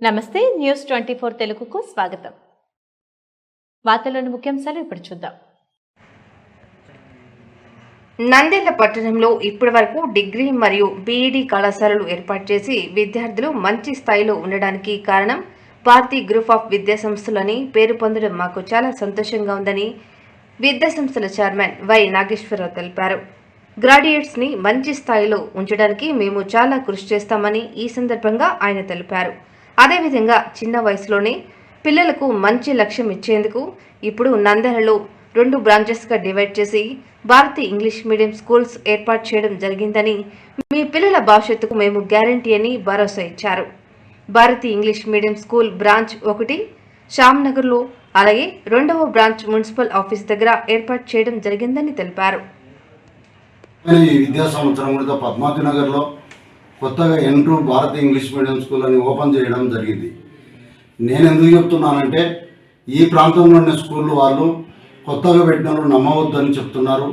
నమస్తే news twenty four తెలుగుకు స్వాగతం. వార్తల్లోని ముఖ్యాంశాలు ఇప్పుడు చూద్దాం. నంద్యాల పట్టణంలో ఇప్పటి వరకు డిగ్రీ మరియు బీఈడీ కళాశాలలు ఏర్పాటు చేసి విద్యార్థులు మంచి స్థాయిలో ఉండడానికి కారణం భారతీ గ్రూప్ ఆఫ్ విద్యా సంస్థలని పేరు పొందడం మాకు చాలా సంతోషంగా ఉందని విద్యా సంస్థల చైర్మన్ వై నాగేశ్వరరావు తెలిపారు. గ్రాడ్యుయేట్స్ని మంచి స్థాయిలో ఉంచడానికి మేము చాలా కృషి చేస్తామని ఈ సందర్భంగా ఆయన తెలిపారు. అదేవిధంగా చిన్న వయసులోనే పిల్లలకు మంచి లక్ష్యం ఇచ్చేందుకు ఇప్పుడు నందలలో రెండు బ్రాంచెస్గా డివైడ్ చేసి భారతీయ ఇంగ్లీష్ మీడియం స్కూల్స్ ఏర్పాటు చేయడం జరిగిందని మీ పిల్లల భవిష్యత్తుకు మేము గ్యారంటీ అని భరోసా ఇచ్చారు. Bharatiya English medium school branch ఒకటి శ్యామ్నగర్లో అలాగే రెండవ బ్రాంచ్ మున్సిపల్ ఆఫీస్ దగ్గర ఏర్పాటు చేయడం జరిగిందని తెలిపారు. ఈ విద్యా సంవత్సరం కూడా పద్మావతి నగర్లో కొత్తగా ఎంట్రూ భారత ఇంగ్లీష్ మీడియం స్కూల్ అని ఓపెన్ చేయడం జరిగింది. నేను ఎందుకు చెప్తున్నానంటే ఈ ప్రాంతంలో ఉన్న స్కూళ్ళు వాళ్ళు కొత్తగా పెట్టిన వాళ్ళు నమ్మవద్దని చెప్తున్నారు.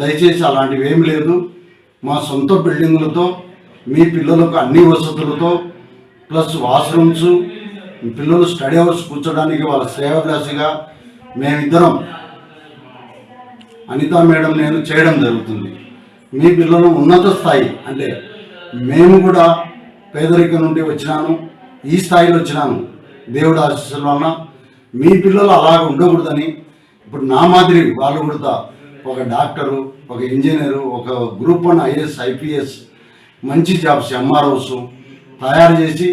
దయచేసి అలాంటివి ఏం లేదు. మా సొంత బిల్డింగులతో మీ పిల్లలకు అన్ని వసతులతో ప్లస్ వాష్రూమ్స్ పిల్లలు స్టడీ అవర్స్ కూర్చోడానికి వాళ్ళ సేవదాసిగా మేమిద్దరం అనితా మేడం నేను చేయడం జరుగుతుంది. మీ పిల్లలు ఉన్నత స్థాయి అంటే మేము కూడా పేదరికం నుండి వచ్చినాను ఈ స్థాయిలో వచ్చినాను దేవుడు ఆశీస్సుల వలన మీ పిల్లలు అలాగ ఉండకూడదని ఇప్పుడు నా మాదిరి వాళ్ళు కూడా ఒక డాక్టరు ఒక ఇంజనీరు ఒక గ్రూప్ వన్ ఐఏఎస్ ఐపీఎస్ మంచి జాబ్స్ ఎంఆర్ఓస్ తయారు చేసి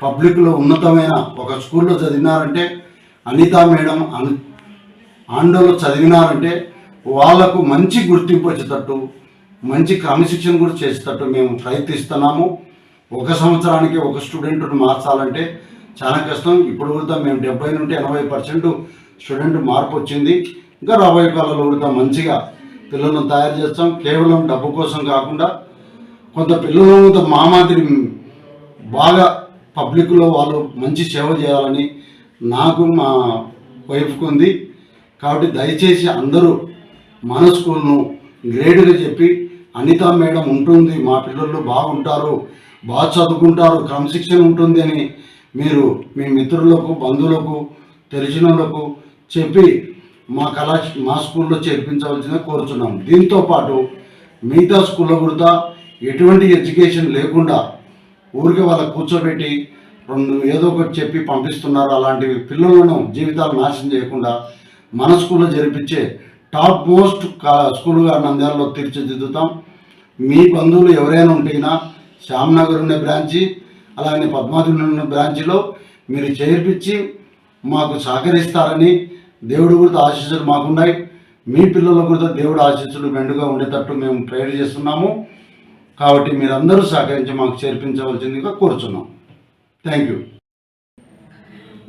పబ్లిక్లో ఉన్నతమైన ఒక స్కూల్లో చదివినారంటే అనితా మేడం అను ఆండోలో చదివినారంటే వాళ్ళకు మంచి గుర్తింపు వచ్చేటట్టు మంచి క్రమశిక్షణ కూడా చేసేటట్టు మేము ప్రయత్నిస్తున్నాము. ఒక సంవత్సరానికి ఒక స్టూడెంట్ను మార్చాలంటే చాలా కష్టం. ఇప్పుడు కూడా మేము డెబ్బై నుండి ఎనభై పర్సెంట్ స్టూడెంట్ మార్పు వచ్చింది. ఇంకా రాబోయే కాలంలో కూడా మంచిగా పిల్లలను తయారు చేస్తాం. కేవలం డబ్బు కోసం కాకుండా కొంత పిల్లలు మా మాదిరి బాగా పబ్లిక్లో వాళ్ళు మంచి సేవ చేయాలని నాకు మా వైఫ్కి ఉంది. కాబట్టి దయచేసి అందరూ మన స్కూల్ను గ్రేడ్గా చెప్పి అనిత మేడం ఉంటుంది మా పిల్లలు బాగుంటారు బాగా చదువుకుంటారు క్రమశిక్షణ ఉంటుంది అని మీరు మీ మిత్రులకు బంధువులకు తెలిసిన వాళ్ళకు చెప్పి మా కళా మా స్కూల్లో చేర్పించవలసిందిగా కోరుచున్నాం. దీంతో పాటు మిగతా స్కూల్లో కూడా ఎటువంటి ఎడ్యుకేషన్ లేకుండా ఊరికి వాళ్ళ కూర్చోబెట్టి రెండు ఏదో ఒకటి చెప్పి పంపిస్తున్నారు. అలాంటివి పిల్లలను జీవితాలు నాశనం చేయకుండా మన స్కూల్లో జరిపించే టాప్ మోస్ట్ కా స్కూల్గా నంద్యాలలో తీర్చిదిద్దుతాం. మీ బంధువులు ఎవరైనా ఉంటేనా శ్యామ్నగర్ ఉండే బ్రాంచి అలాగే పద్మావతి ఉన్న బ్రాంచిలో మీరు చేర్పించి మాకు సహకరిస్తారని దేవుడు కూడా ఆశీస్సులు మాకున్నాయి. మీ పిల్లల కూడా దేవుడు ఆశీస్సులు మెండుగా ఉండేటట్టు మేము ప్రేయర్ చేస్తున్నాము. కాబట్టి మీరందరూ సహకరించి మాకు చేర్పించవలసిందిగా కోరుచున్నాం. Thank you.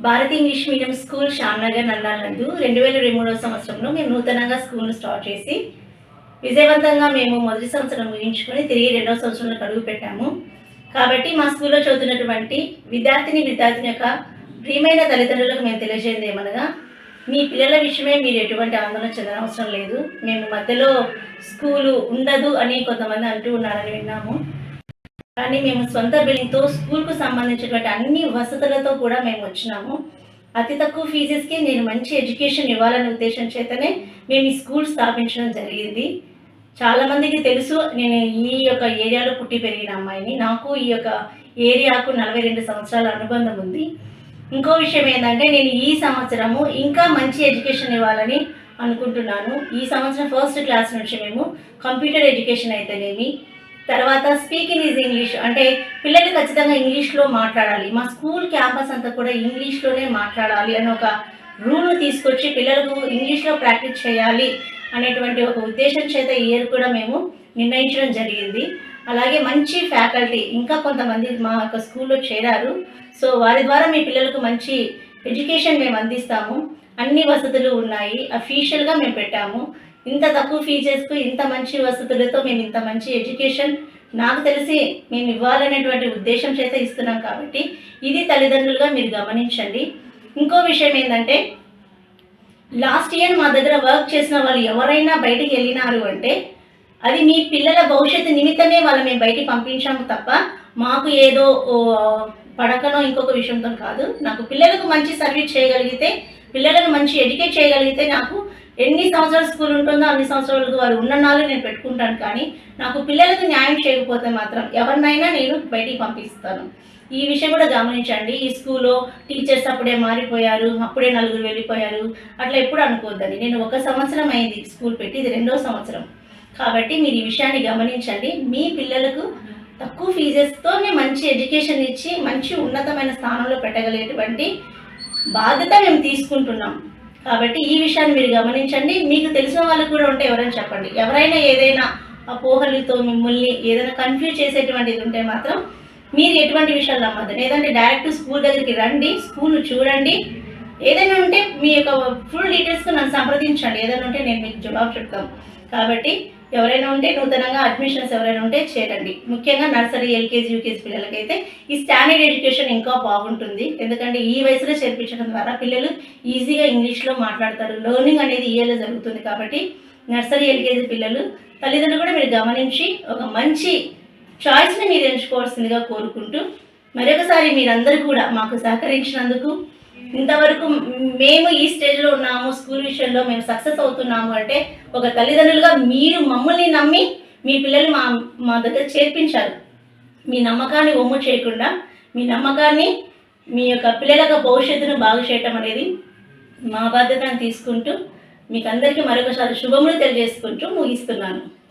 Bharat English medium school Shyamnagar నందాల నందు రెండు వేల ఇరవై మూడవ సంవత్సరంలో మేము నూతనంగా స్కూల్ను స్టార్ట్ చేసి విజయవంతంగా మేము మొదటి సంవత్సరం ముగించుకొని తిరిగి రెండవ సంవత్సరంలో అడుగు పెట్టాము. కాబట్టి మా స్కూల్లో చదువుతున్నటువంటి విద్యార్థిని విద్యార్థిని యొక్క ప్రియమైన తల్లిదండ్రులకు మేము తెలియజేయండి ఏమనగా మీ పిల్లల విషయమే మీరు ఎటువంటి ఆందోళన చెందనవసరం లేదు. మేము మధ్యలో స్కూలు ఉండదు అని కొంతమంది అంటూ ఉన్నారని విన్నాము. కానీ మేము సొంత బిల్డింగ్తో స్కూల్కు సంబంధించినటువంటి అన్ని వసతులతో కూడా మేము వచ్చినాము. అతి తక్కువ ఫీజెస్కి నేను మంచి ఎడ్యుకేషన్ ఇవ్వాలనే ఉద్దేశం చేతనే మేము ఈ స్కూల్ స్థాపించడం జరిగింది. చాలామందికి తెలుసు నేను ఈ యొక్క ఏరియాలో పుట్టి పెరిగిన అమ్మాయిని. నాకు ఈ యొక్క ఏరియాకు నలభై రెండు సంవత్సరాల అనుబంధం ఉంది. ఇంకో విషయం ఏంటంటే నేను ఈ సంవత్సరము ఇంకా మంచి ఎడ్యుకేషన్ ఇవ్వాలని అనుకుంటున్నాను. ఈ సంవత్సరం ఫస్ట్ క్లాస్ నుంచి మేము కంప్యూటర్ ఎడ్యుకేషన్ అయితేనేమి తర్వాత స్పీకింగ్ ఈజ్ ఇంగ్లీష్ అంటే పిల్లలు ఖచ్చితంగా ఇంగ్లీష్లో మాట్లాడాలి. మా స్కూల్ క్యాంపస్ అంతా కూడా ఇంగ్లీష్లోనే మాట్లాడాలి అని ఒక రూల్ను తీసుకొచ్చి పిల్లలకు ఇంగ్లీష్లో ప్రాక్టీస్ చేయాలి అనేటువంటి ఒక ఉద్దేశం చేత ఈ ఇయర్ కూడా మేము నిర్ణయించడం జరిగింది. అలాగే మంచి ఫ్యాకల్టీ ఇంకా కొంతమంది మా యొక్క స్కూల్లో చేరారు. సో వారి ద్వారా మీ పిల్లలకు మంచి ఎడ్యుకేషన్ మేము అందిస్తాము. అన్ని వసతులు ఉన్నాయి. అఫీషియల్గా మేము పెట్టాము. ఇంత తక్కువ ఫీజెస్కు ఇంత మంచి వసతులతో మేము ఇంత మంచి ఎడ్యుకేషన్ నాకు తెలిసి మేము ఇవ్వాలనేటువంటి ఉద్దేశం చేత ఇస్తున్నాం కాబట్టి ఇది తల్లిదండ్రులుగా మీరు గమనించండి. ఇంకో విషయం ఏంటంటే లాస్ట్ ఇయర్ మా దగ్గర వర్క్ చేసిన వాళ్ళు ఎవరైనా బయటికి వెళ్ళినారు అంటే అది మీ పిల్లల భవిష్యత్తు నిమిత్తమే వాళ్ళు మేము బయటికి పంపించాము తప్ప మాకు ఏదో పడకనో ఇంకొక విషయంతో కాదు. నాకు పిల్లలకు మంచి సర్వీస్ చేయగలిగితే పిల్లలను మంచి ఎడ్యుకేట్ చేయగలిగితే నాకు ఎన్ని సంవత్సరాలు స్కూల్ ఉంటుందో అన్ని సంవత్సరాలకు వారు ఉన్న నాళ్ళు నేను పెట్టుకుంటాను కానీ నాకు పిల్లలకు న్యాయం చేయకపోతే మాత్రం ఎవరినైనా నేను బయటికి పంపిస్తాను. ఈ విషయం కూడా గమనించండి. ఈ స్కూల్లో టీచర్స్ అప్పుడే మారిపోయారు అప్పుడే నలుగురు వెళ్ళిపోయారు. అట్లా ఎప్పుడు అనుకోవద్దండి. నేను ఒక సంవత్సరం అయింది స్కూల్ పెట్టి ఇది రెండో సంవత్సరం. కాబట్టి మీరు ఈ విషయాన్ని గమనించండి. మీ పిల్లలకు తక్కువ ఫీజెస్తోనే మంచి ఎడ్యుకేషన్ ఇచ్చి మంచి ఉన్నతమైన స్థానంలో పెట్టగలిగేటువంటి బాధ్యత మేము తీసుకుంటున్నాం. కాబట్టి ఈ విషయాన్ని మీరు గమనించండి. మీకు తెలిసిన వాళ్ళకు కూడా ఉంటే ఎవరైనా చెప్పండి. ఎవరైనా ఏదైనా అపోహలతో మిమ్మల్ని ఏదైనా కన్ఫ్యూజ్ చేసేటువంటిది ఉంటే మాత్రం మీరు ఎటువంటి విషయాలు నమ్మద్దు. లేదంటే డైరెక్ట్ స్కూల్ దగ్గరికి రండి స్కూల్ చూడండి. ఏదైనా ఉంటే మీ యొక్క ఫుల్ డీటెయిల్స్ నన్ను సంప్రదించండి. ఏదైనా ఉంటే నేను మీకు జవాబు చెప్తాను. కాబట్టి ఎవరైనా ఉంటే నూతనంగా అడ్మిషన్స్ ఎవరైనా ఉంటే చేరండి. ముఖ్యంగా నర్సరీ ఎల్కేజీ యూకేజీ పిల్లలకైతే ఈ స్టాండర్డ్ ఎడ్యుకేషన్ ఇంకా బాగుంటుంది. ఎందుకంటే ఈ వయసులో చేర్పించడం ద్వారా పిల్లలు ఈజీగా ఇంగ్లీష్లో మాట్లాడతారు. లెర్నింగ్ అనేది ఇయర్లో జరుగుతుంది కాబట్టి నర్సరీ ఎల్కేజీ పిల్లలు తల్లిదండ్రులు కూడా మీరు గమనించి ఒక మంచి చాయిస్ని మీరు ఎంచుకోవాల్సిందిగా కోరుకుంటూ మరొకసారి మీరందరూ కూడా మాకు సహకరించినందుకు ఇంతవరకు మేము ఈ స్టేజ్లో ఉన్నాము స్కూల్ విషయంలో మేము సక్సెస్ అవుతున్నాము అంటే ఒక తల్లిదండ్రులుగా మీరు మమ్మల్ని నమ్మి మీ పిల్లలు మా మా దగ్గర చేర్పించారు. మీ నమ్మకాన్ని ఒమ్ము చేయకుండా మీ నమ్మకాన్ని మీ యొక్క పిల్లల భవిష్యత్తును బాగు చేయటం అనేది మా బాధ్యతను తీసుకుంటూ మీకు అందరికీ మరొకసారి శుభములు తెలియజేసుకుంటూ ముగిస్తున్నాను.